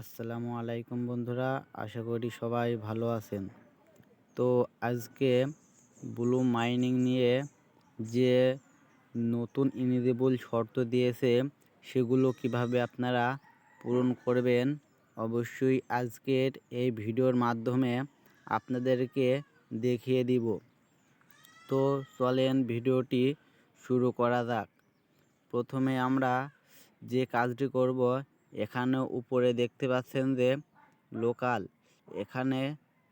আসসালামু আলাইকুম বন্ধুরা, আশা করি সবাই ভালো আছেন। তো আজকে ব্লু মাইনিং নিয়ে যে নতুন ইনিজেবল শর্ত দিয়েছে, সেগুলো কীভাবে আপনারা পূরণ করবেন, অবশ্যই আজকের এই ভিডিওর মাধ্যমে আপনাদেরকে দেখিয়ে দিব। তো চলেন ভিডিওটি শুরু করা যাক। প্রথমে আমরা যে কাজটি করব এখানে উপরে দেখতে পাচ্ছেন যে লোকাল। এখানে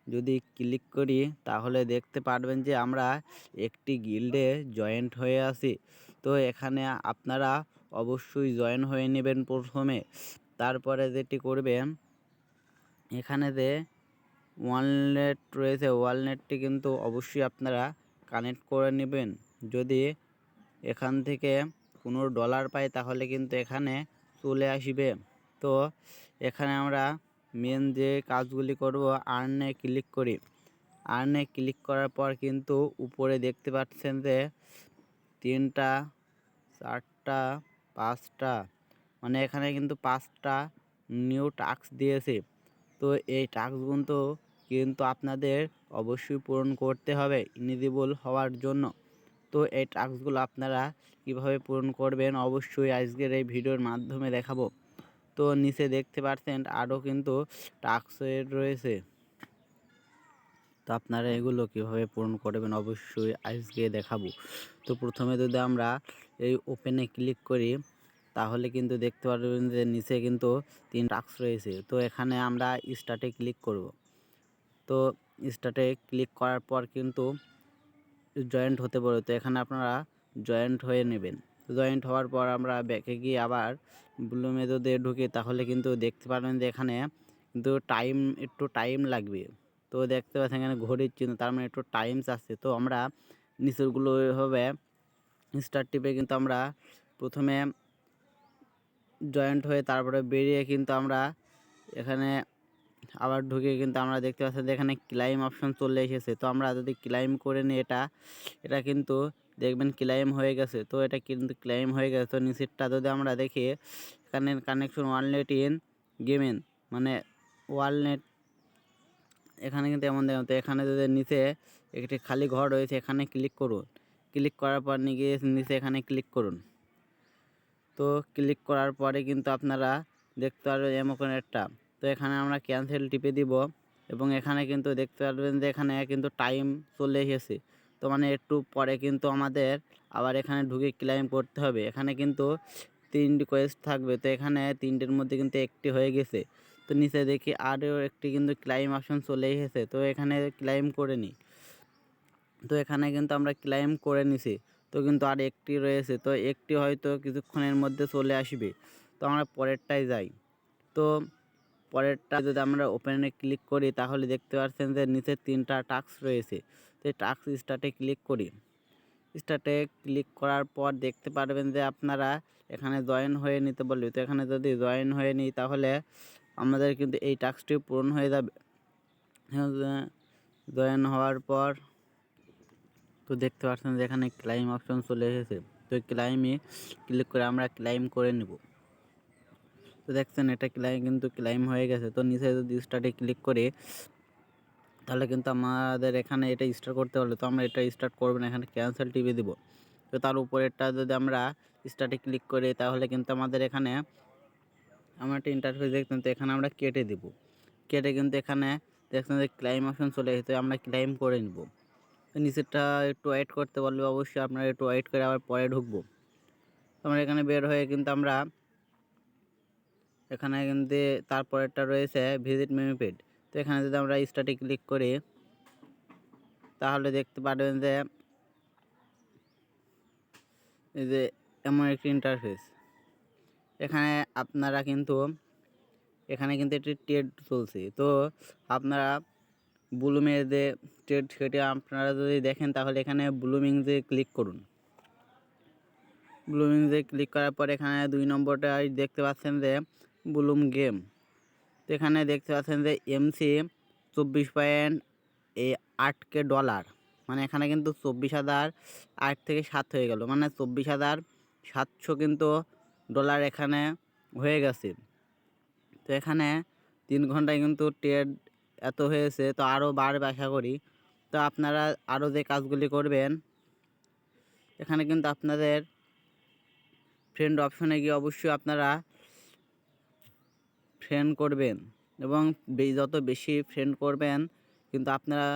যদি ক্লিক করি, তাহলে দেখতে পারবেন যে আমরা একটি গিল্ডে জয়েন্ট হয়ে আছি। তো এখানে আপনারা অবশ্যই জয়েন হয়ে নেবেন প্রথমে। তারপরে যেটি করবেন, এখানে যে ওয়ালনেট রয়েছে ওয়ালনেটটি কিন্তু অবশ্যই আপনারা কানেক্ট করে নেবেন। যদি এখান থেকে কোনো ডলার পাই, তাহলে কিন্তু এখানে চলে আসবে। তো এখানে আমরা মেন যে কাজগুলি করব আর্নে ক্লিক করি। আর্নে ক্লিক করার পর কিন্তু উপরে দেখতে পাচ্ছেন যে তিনটা, চারটা, পাঁচটা মানে এখানে কিন্তু পাঁচটা নিউ টাস্ক দিয়েছে। তো এই টাস্কগুলো কিন্তু আপনাদের অবশ্যই পূরণ করতে হবে ইনিজিবল হওয়ার জন্য। তো এই টাস্কগুলো আপনারা কীভাবে পূরণ করবেন অবশ্যই আজকের এই ভিডিওর মাধ্যমে দেখাবো। তো নিচে দেখতে পাচ্ছেন আরও কিন্তু টাস্কের রয়েছে। তো আপনারা এগুলো কীভাবে পূরণ করবেন অবশ্যই আজকে দেখাবো। তো প্রথমে যদি আমরা এই ওপেনে ক্লিক করি, তাহলে কিন্তু দেখতে পারবেন যে নিচে কিন্তু তিন টাস্ক রয়েছে। তো এখানে আমরা স্টার্টে ক্লিক করব। তো স্টার্টে ক্লিক করার পর কিন্তু জয়েন্ট হতে পারে। তো এখানে আপনারা জয়েন্ট হয়ে নেবেন। জয়েন্ট হওয়ার পর আমরা ব্যাকে গিয়ে আবার ব্লু দিয়ে ঢুকি, তাহলে কিন্তু দেখতে পারবেন যে এখানে কিন্তু টাইম একটু টাইম লাগবে। তো দেখতে পাচ্ছেন এখানে ঘড়ির চিহ্ন, তার মানে একটু টাইমস আসছে তো আমরা নিচেরগুলো হবে স্টার টিপে কিন্তু আমরা প্রথমে জয়েন্ট হয়ে তারপরে বেরিয়ে কিন্তু আমরা এখানে আবার ঢুকে কিন্তু আমরা দেখতে পাচ্ছি যে এখানে ক্লাইম অপশন চলে এসেছে। তো আমরা যদি ক্লাইম করে নিই এটা এটা কিন্তু দেখবেন ক্লাইম হয়ে গেছে। তো এটা কিন্তু ক্লাইম হয়ে গেছে। তো নিচেরটা যদি আমরা দেখি, এখানে কানেকশন ওয়ালনেট ইন গেমেন মানে ওয়ালনেট এখানে কিন্তু এমন দেখুন, তো এখানে যদি নিচে একটি খালি ঘর রয়েছে, এখানে ক্লিক করুন। ক্লিক করার পর নিয়ে নিচে এখানে ক্লিক করুন। তো ক্লিক করার পরে কিন্তু আপনারা দেখতে পারবেন এমন একটা তো এখানে আমরা ক্যান্সেল টিপে দিব এবং এখানে কিন্তু দেখতে পারবেন যে এখানে কিন্তু টাইম চলে এসেছে। তো মানে একটু পরে কিন্তু আমাদের আবার এখানে ঢুকে ক্লাইম করতে হবে। এখানে কিন্তু তিনটি কোয়েস্ট থাকবে। তো এখানে তিনটের মধ্যে কিন্তু একটি হয়ে গেছে। তো নিচে দেখি আরও একটি কিন্তু ক্লাইম অপশন চলে এসেছে। তো এখানে ক্লাইম করে নিই। তো এখানে কিন্তু আমরা ক্লাইম করে নিছি। তো কিন্তু আর একটি রয়েছে। তো একটি হয়তো কিছুক্ষণের মধ্যে চলে আসবে। তো আমরা পরেরটায় যাই। তো পরেরটা যদি আমরা ওপেনে ক্লিক করি, তাহলে দেখতে পাচ্ছেন যে নিচে তিনটা টাস্ক রয়েছে। তো টাস্ক স্টার্টে ক্লিক করি। স্টার্টে ক্লিক করার পর দেখতে পারবেন যে আপনারা এখানে জয়েন হয়ে নিতে বলবে। তো এখানে যদি জয়েন হয়ে নিই, তাহলে আমাদের কিন্তু এই টাস্কটি পূরণ হয়ে যাবে। জয়েন হওয়ার পর তো দেখতে পাচ্ছেন যে এখানে ক্লাইম অপশন চলে এসেছে। তো ক্লাইমে ক্লিক করে আমরা ক্লাইম করে নেব। তো দেখছেন এটা ক্লাইম কিন্তু ক্লাইম হয়ে গেছে। তো নিচে যদি স্টার্টে ক্লিক করে তাহলে কিন্তু আমাদের এখানে এটা স্টার্ট করতে হলে তো আমরা এটা স্টার্ট করব না, এখানে ক্যান্সেল টিপে দেবো। তো তার উপরেরটা যদি আমরা স্টার্টে ক্লিক করি তাহলে কিন্তু আমাদের এখানে আমার একটা ইন্টারফেস দেখতেন তো এখানে আমরা কেটে দেব। কেটে কিন্তু এখানে দেখছেন যে ক্লাইম অপশন চলে এসেছে, আমরা ক্লাইম করে নেব। নিচেরটা একটু ওয়েট করতে বলবে অবশ্যই আপনারা একটু ওয়েট করে আবার পরে ঢুকবো। আমরা এখানে বের হয়ে কিন্তু আমরা এখানে কিন্তু তারপরেরটা রয়েছে ভিজিট মেমিপেড তো এখানে যদি আমরা স্টার্টে ক্লিক করি, তাহলে দেখতে পারবেন যে এই যে এমন একটি ইন্টারফেস এখানে আপনারা কিন্তু, এখানে কিন্তু একটি ট্রেড চলছে। তো আপনারা ব্লুমের যে ট্রেড সেটি আপনারা যদি দেখেন, তাহলে এখানে ব্লুমিং যে ক্লিক করুন। ব্লুমিং যে ক্লিক করার পর এখানে দুই নম্বরটা দেখতে পাচ্ছেন যে ব্লুম গেম। তো এখানে দেখতে পাচ্ছেন যে এমসি চব্বিশ পয়েন্ট এই আটকে ডলার। মানে এখানে কিন্তু চব্বিশ হাজার আট থেকে সাত হয়ে গেল। মানে চব্বিশ হাজার সাতশো কিন্তু ডলার এখানে হয়ে গেছে। তো এখানে তিন ঘন্টায় কিন্তু ট্রেড এত হয়েছে। তো আরও বাড়বে আশা করি। তো আপনারা আরও যে কাজগুলি করবেন, এখানে কিন্তু আপনাদের ফ্রেন্ড অপশনে গিয়ে অবশ্যই আপনারা ফ্রেন্ড করবেন এবং যত বেশি ফ্রেন্ড করবেন, কিন্তু আপনারা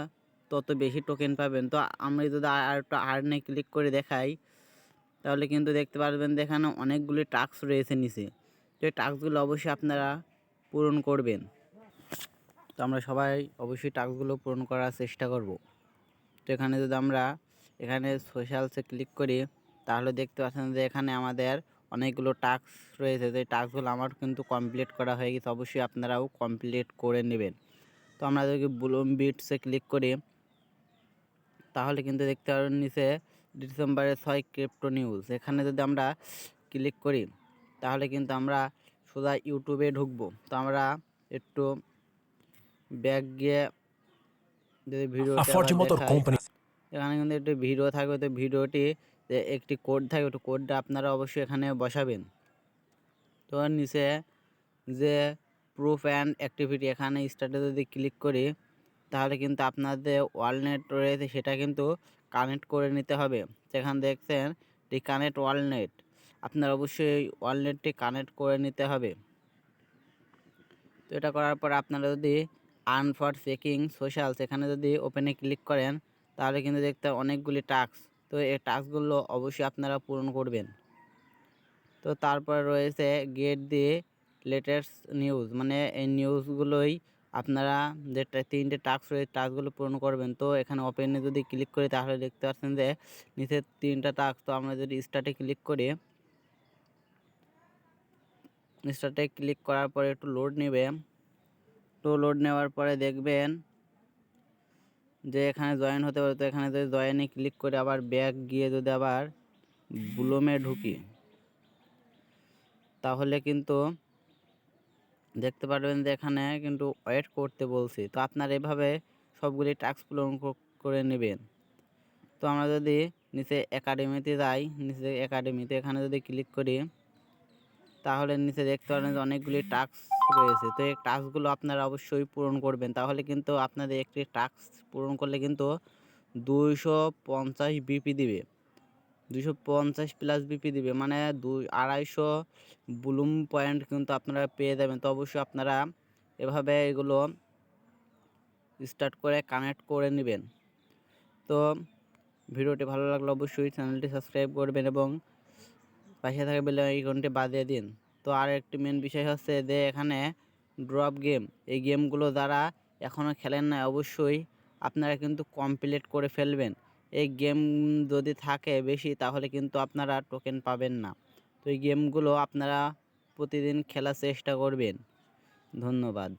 তত বেশি টোকেন পাবেন। তো আমি যদি আর একটু আর্নে ক্লিক করে দেখাই, তাহলে কিন্তু দেখতে পারবেন যে এখানে অনেকগুলি টাস্ক রয়েছে নিচে। তো এই টাস্কগুলো অবশ্যই আপনারা পূরণ করবেন। তো আমরা সবাই অবশ্যই টাস্কগুলো পূরণ করার চেষ্টা করব। তো এখানে যদি আমরা, এখানে সোশ্যালসে ক্লিক করি, তাহলে দেখতে পাচ্ছেন যে এখানে আমাদের অনেকগুলো টাস্ক রয়েছে। যে টাস্কগুলো আমার কিন্তু কমপ্লিট করা হয়ে গেছে। অবশ্যই আপনারাও কমপ্লিট করে নেবেন। তো আমরা যদি ব্লুম বিটসে ক্লিক করি তাহলে কিন্তু দেখতে পারবেন নিচে ডিসেম্বরের ছয় ক্রিপ্টো নিউজ এখানে যদি আমরা ক্লিক করি তাহলে কিন্তু আমরা সোজা ইউটিউবে ঢুকবো। তো আমরা একটু ব্যাগ গিয়ে যদি ভিডিও এখানে কিন্তু একটু ভিডিও থাকবে। তো ভিডিওটি যে একটি কোড থাকে তো কোডটা আপনারা অবশ্যই এখানে বসাবেন। তো নিচে যে প্রুফ অ্যান্ড অ্যাক্টিভিটি এখানে স্টার্টে যদি ক্লিক করি, তাহলে কিন্তু আপনাদের ওয়ালনেট রয়েছে, সেটা কিন্তু কানেক্ট করে নিতে হবে। সেখানে দেখছেন দি কানেক্ট ওয়ালনেট আপনার অবশ্যই ওয়ালনেটটি কানেক্ট করে নিতে হবে। তো এটা করার পর আপনারা যদি আর্ন ফর চেকিং সোশ্যাল সেখানে যদি ওপেনে ক্লিক করেন, তাহলে কিন্তু দেখতে অনেকগুলি টাস্ক তো এই টাস্কগুলো অবশ্যই আপনারা পূরণ করবেন। তো তারপর রয়েছে গেট দি লেটেস্ট নিউজ মানে এই নিউজগুলোই আপনারা যে তিনটে টাস্ক রয়েছে টাস্কগুলো পূরণ করবেন। তো এখানে ওপেনে যদি ক্লিক করি, তাহলে দেখতে পাচ্ছেন যে নিচে তিনটা টাস্ক, তো আমরা যদি স্টার্টে ক্লিক করি স্টার্টে ক্লিক করার পরে একটু লোড নেবে। তো লোড নেওয়ার পরে দেখবেন যে এখানে জয়েন হতে পারে, তো এখানে যদি জয়েনে ক্লিক করে আবার ব্যাক গিয়ে যদি আবার ব্লুমে ঢুকি, তাহলে কিন্তু দেখতে পারবেন যে এখানে কিন্তু ওয়েট করতে বলছি। তো আপনার এভাবে সবগুলি টাস্ক পূরণ করে নেবেন। তো আমরা যদি নিচে একাডেমিতে যাই, নিচে একাডেমিতে এখানে যদি ক্লিক করি তাহলে নিচে দেখতে পারেন যে অনেকগুলি টাস্ক রয়েছে। তো এই টাস্কগুলো আপনারা অবশ্যই পূরণ করবেন। তাহলে কিন্তু আপনাদের একটি টাস্ক পূরণ করলে কিন্তু দুইশো পঞ্চাশ বিপি দিবে। দুশো পঞ্চাশ প্লাস বিপি দিবে মানে দুই আড়াইশো ব্লুম পয়েন্ট কিন্তু আপনারা পেয়ে যাবেন। তো অবশ্যই আপনারা এভাবে এগুলো স্টার্ট করে কানেক্ট করে নেবেন। তো ভিডিওটি ভালো লাগলে অবশ্যই চ্যানেলটি সাবস্ক্রাইব করবেন এবং পাশে থাকা বেল আইকনটি বাজিয়ে দিন। তো আর একটি মেন বিষয় হচ্ছে যে, এখানে ড্রপ গেম এই গেমগুলো যারা এখনও খেলেন না অবশ্যই আপনারা কিন্তু কমপ্লিট করে ফেলবেন। এই গেম যদি থাকে বেশি, তাহলে কিন্তু আপনারা টোকেন পাবেন না। তো এই গেমগুলো আপনারা প্রতিদিন খেলার চেষ্টা করবেন। ধন্যবাদ।